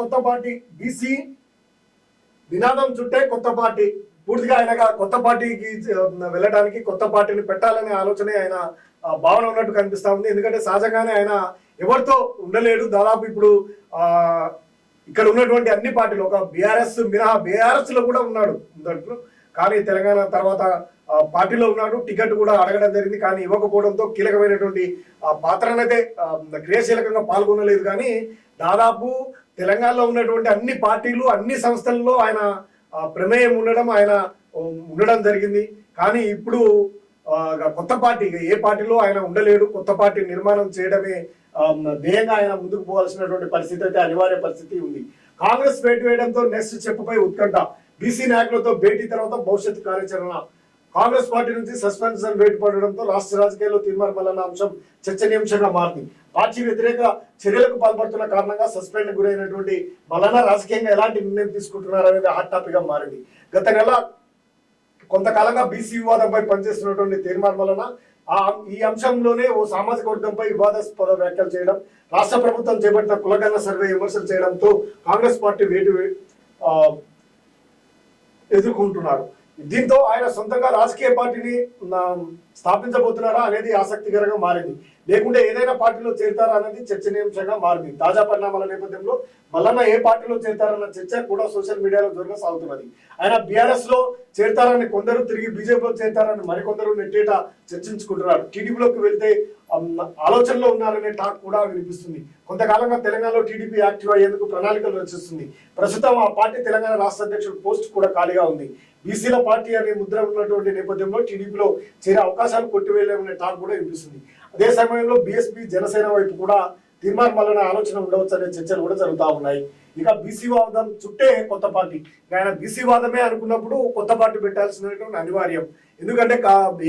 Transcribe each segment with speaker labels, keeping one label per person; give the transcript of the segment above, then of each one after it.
Speaker 1: కొత్త party BC నినాదం చుట్టే కొత్త పార్టీ. పూర్తిగా ఆయన కొత్త పార్టీకి వెళ్ళడానికి కొత్త పార్టీని పెట్టాలనే ఆలోచనే ఆయన భావన ఉన్నట్టు కనిపిస్తా ఉంది. ఎందుకంటే సహజంగానే ఆయన ఎవరితో ఉండలేడు. దాదాపు ఇప్పుడు ఆ ఇక్కడ ఉన్నటువంటి అన్ని పార్టీలు ఒక బీఆర్ఎస్ మినహా బీఆర్ఎస్లో కూడా ఉన్నాడు. కానీ తెలంగాణ తర్వాత పార్టీలో ఉన్నాడు టికెట్ కూడా అడగడం జరిగింది. కానీ ఇవ్వకపోవడంతో కీలకమైనటువంటి ఆ పాత్రనైతే క్రియాశీలకంగా పాల్గొనలేదు. కానీ దాదాపు తెలంగాణలో ఉన్నటువంటి అన్ని పార్టీలు అన్ని సంస్థల్లో ఆయన ప్రమేయం ఉండడం ఆయన ఉండడం జరిగింది. కానీ ఇప్పుడు కొత్త పార్టీ ఏ పార్టీలో ఆయన ఉండలేడు. కొత్త పార్టీ నిర్మాణం చేయడమే ధ్యేయంగా ఆయన ముందుకు పోవాల్సినటువంటి పరిస్థితి అయితే అనివార్య పరిస్థితి ఉంది. కాంగ్రెస్ వేటు వేయడంతో నెక్స్ట్ చెప్పుపై ఉత్కంఠ. బీసీ నాయకులతో భేటీ తర్వాత భవిష్యత్ కార్యాచరణ. కాంగ్రెస్ పార్టీ నుంచి సస్పెన్షన్ వేటు పడడంతో రాష్ట్ర రాజకీయాల్లో తీర్మానమన్న అంశం చర్చనీయాంశంగా మారింది. పార్టీ వ్యతిరేక చర్యలకు పాల్పడుతున్న కారణంగా సస్పెండ్ గురైనటువంటి మలన రాజకీయంగా ఎలాంటి నిర్ణయం తీసుకుంటున్నారు అనేది హాట్ టాపిక్గా మారింది. గత నెల కొంతకాలంగా బీసీ వివాదంపై పనిచేస్తున్నటువంటి తీర్మానం వలన ఆ ఈ అంశంలోనే ఓ సామాజిక వర్గంపై వివాదాస్పద వ్యాఖ్యలు చేయడం రాష్ట్ర ప్రభుత్వం చేపట్టిన కులగన్న సర్వే విమర్శలు చేయడంతో కాంగ్రెస్ పార్టీ వేటు ఎదుర్కొంటున్నారు. దీంతో ఆయన సొంతంగా రాజకీయ పార్టీని స్థాపించబోతున్నారా అనేది ఆసక్తికరంగా మారింది. లేకుంటే ఏదైనా పార్టీలో చేరుతారా అనేది చర్చనీయాంశంగా మారింది. తాజా పరిణామాల నేపథ్యంలో మల్లన్న ఏ పార్టీలో చేరుతారన్న చర్చ కూడా సోషల్ మీడియాలో జోరుగా సాగుతున్నది. ఆయన బీఆర్ఎస్లో చేరుతారని కొందరు తిరిగి బీజేపీలో చేరుతారని మరికొందరు నెట్టేట చర్చించుకుంటున్నారు. టీడీపీలోకి వెళ్తే ఆలోచనలో ఉన్నారనే టాక్ కూడా వినిపిస్తుంది. కొంతకాలంగా తెలంగాణలో టీడీపీ యాక్టివ్ అయ్యేందుకు ప్రణాళికలు రచిస్తుంది. ప్రస్తుతం ఆ పార్టీ తెలంగాణ రాష్ట్ర అధ్యక్షుడు పోస్ట్ కూడా ఖాళీగా ఉంది. బీసీల పార్టీ అనే ముద్ర ఉన్నటువంటి నేపథ్యంలో టీడీపీలో చేరే అవకాశాలు కొట్టివేయలేమనే టాక్ కూడా వినిపిస్తుంది. అదే సమయంలో బీఎస్పీ జనసేన వైపు కూడా తీర్మానం వలన ఆలోచన ఉండవచ్చు అనే చర్చలు కూడా జరుగుతూ ఉన్నాయి. ఇక బీసీ వాదం చుట్టే కొత్త పార్టీ. ఆయన బీసీ వాదమే అనుకున్నప్పుడు కొత్త పార్టీ పెట్టాల్సినటువంటి అనివార్యం. ఎందుకంటే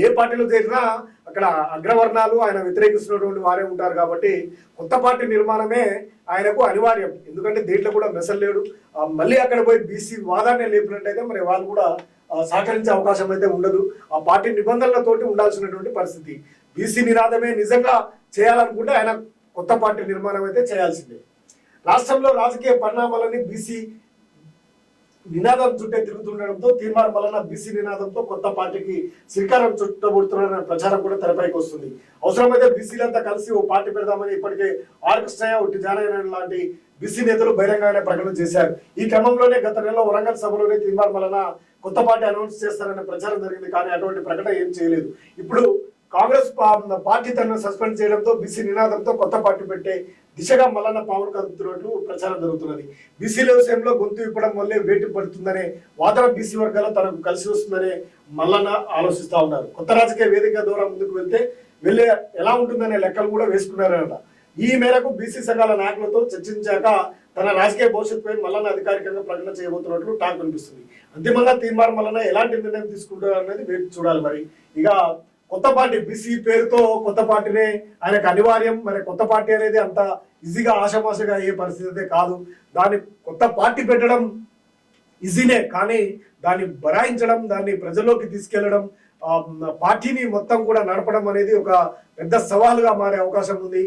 Speaker 1: ఏ పార్టీలో చేరినా అక్కడ అగ్రవర్ణాలు ఆయన వ్యతిరేకిస్తున్నటువంటి వారే ఉంటారు కాబట్టి కొత్త పార్టీ నిర్మాణమే ఆయనకు అనివార్యం. ఎందుకంటే దీంట్లో కూడా మెసలేడు మళ్ళీ అక్కడ పోయి బీసీ వాదాన్ని లేపినట్టయితే మరి వాళ్ళు కూడా సహకరించే అవకాశం అయితే ఉండదు. ఆ పార్టీ నిబంధనలతోటి ఉండాల్సినటువంటి పరిస్థితి. ఈసీ నినాదమే నిజంగా చేయాలనుకుంటే ఆయన కొత్త పార్టీ నిర్మాణం అయితే చేయాల్సిందే. రాష్ట్రంలో రాజకీయ పరిణామాలని బీసీ నినాదం చుట్టే తిరుగుతుండడంతో తీర్మానం వలన బీసీ నినాదంతో కొత్త పార్టీకి శ్రీకారం చుట్టబడుతున్నారనే ప్రచారం కూడా తెరపైకి వస్తుంది. అవసరమైతే బీసీలంతా కలిసి ఓ పార్టీ పెడదామని ఇప్పటికే ఆర్ ఒకటి ఒట్టి లాంటి బీసీ నేతలు బహిరంగమైన ప్రకటన చేశారు. ఈ క్రమంలోనే గత నెలలో వరంగల్ సభలోనే తీర్మానం వలన కొత్త పార్టీ అనౌన్స్ చేస్తారనే ప్రచారం జరిగింది కానీ అటువంటి ప్రకటన ఏం చేయలేదు. ఇప్పుడు కాంగ్రెస్ పార్టీ తనను సస్పెండ్ చేయడంతో బీసీ నినాదంతో కొత్త పార్టీ పెట్టే దిశగా మల్లన్న పావులు కదుపుతున్నట్లు ప్రచారం జరుగుతున్నది. బీసీల విషయంలో గొంతు ఇప్పడం వల్లే వేటు పడుతుందనే వాదన బీసీ వర్గాలు తనకు కలిసి వస్తుందనే మల్లన్న ఆలోచిస్తా ఉన్నారు. కొత్త రాజకీయ వేదిక ద్వారా ముందుకు వెళ్తే వెళ్ళే ఎలా ఉంటుందనే లెక్కలు కూడా వేసుకున్నారట. ఈ మేరకు బీసీ సంఘాల నాయకులతో చర్చించాక తన రాజకీయ భవిష్యత్తుపై మల్లన్న అధికారికంగా ప్రకటన చేయబోతున్నట్లు టాక్ వినిపిస్తుంది. అంతిమంగా తీర్మానం మల్లన్న ఎలాంటి నిర్ణయం తీసుకుంటారు అనేది వేచి చూడాలి మరి. ఇక కొత్త పార్టీ బీసీ పేరుతో కొత్త పార్టీనే ఆయనకు అనివార్యం. మరి కొత్త పార్టీ అనేది అంత ఈజీగా ఆషమాషగా అయ్యే పరిస్థితి అయితే కాదు. దాన్ని కొత్త పార్టీ పెట్టడం ఈజీనే కానీ దాన్ని బరాయించడం దాన్ని ప్రజల్లోకి తీసుకెళ్ళడం పార్టీని మొత్తం కూడా నడపడం అనేది ఒక పెద్ద సవాలుగా మారే అవకాశం ఉంది.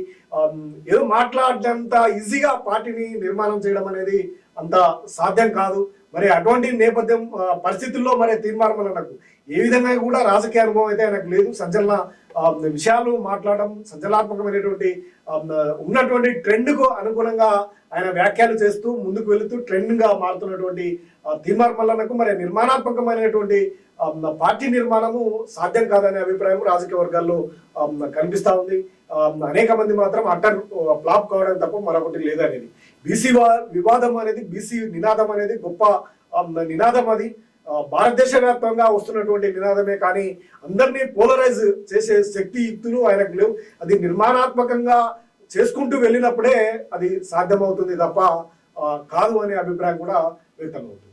Speaker 1: ఏదో మాట్లాడినంత ఈజీగా పార్టీని నిర్మాణం చేయడం అనేది అంత సాధ్యం కాదు. మరి అటువంటి నేపథ్యం పరిస్థితుల్లో మరి తీర్మానం నాకు ఏ విధంగా కూడా రాజకీయ అనుభవం అయితే ఆయనకు లేదు. సంచలన విషయాలు మాట్లాడడం సంచలనాత్మకమైనటువంటి ఉన్నటువంటి ట్రెండ్కు అనుగుణంగా ఆయన వ్యాఖ్యలు చేస్తూ ముందుకు వెళుతూ ట్రెండ్గా మారుతున్నటువంటి ఆ, తీర్మానం మరి నిర్మాణాత్మకమైనటువంటి పార్టీ నిర్మాణము సాధ్యం కాదనే అభిప్రాయం రాజకీయ వర్గాల్లో కనిపిస్తూ ఉంది. అనేక మంది మాత్రం అట్టర్ ఫ్లాప్ కావడం తప్ప మరొకటి లేదనేది. బీసీ వివాదం అనేది బీసీ నినాదం అనేది గొప్ప నినాదం అది. భారతదేశ వ్యాప్తంగా వస్తున్నటువంటి నినాదమే కానీ అందరినీ పోలరైజ్ చేసే శక్తి యుక్తులు ఆయనకు లేవు. అది నిర్మాణాత్మకంగా చేసుకుంటూ వెళ్ళినప్పుడే అది సాధ్యమవుతుంది తప్ప కాదు అనే అభిప్రాయం కూడా వ్యక్తమవుతుంది.